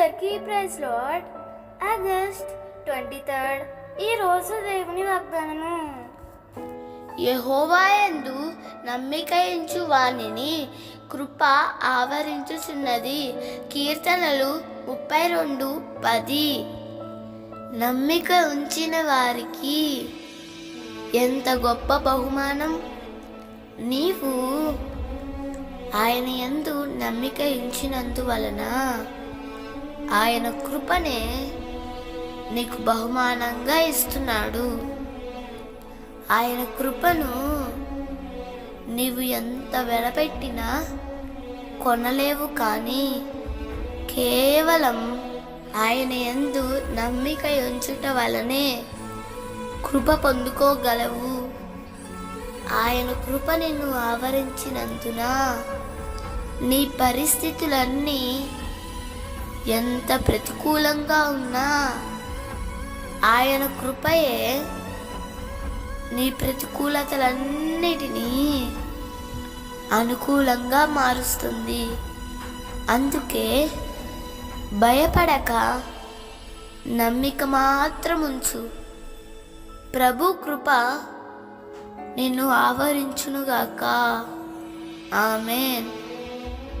అందరికీ praise Lord August twenty third ఈరోజు దేవుని వాగ్దానము. ఎందు నమ్మిక ఇంచు కృప ఆవరించుచున్నది. కీర్తనలు ముప్పై రెండు పది. నమ్మిక ఉంచిన వారికి ఎంత గొప్ప బహుమానం. నీవు ఆయన ఎందు నమ్మిక ఉంచినందువలన ఆయన కృపనే నీకు బహుమానంగా ఇస్తున్నాడు. ఆయన కృపను నీవు ఎంత వెడపెట్టినా కొనలేవు కానీ కేవలం ఆయన ఎందు నమ్మిక ఉంచుట వలనే కృప పొందుకోగలవు. ఆయన కృప నిన్ను ఆవరించినందున నీ పరిస్థితులన్నీ ఎంత ప్రతికూలంగా ఉన్నా ఆయన కృపయే నీ ప్రతికూలతలన్నిటినీ అనుకూలంగా మారుస్తుంది. అందుకే భయపడక నమ్మిక మాత్రం ఉంచు ప్రభు కృప నిన్ను ఆవరించునుగాక. ఆమెన్.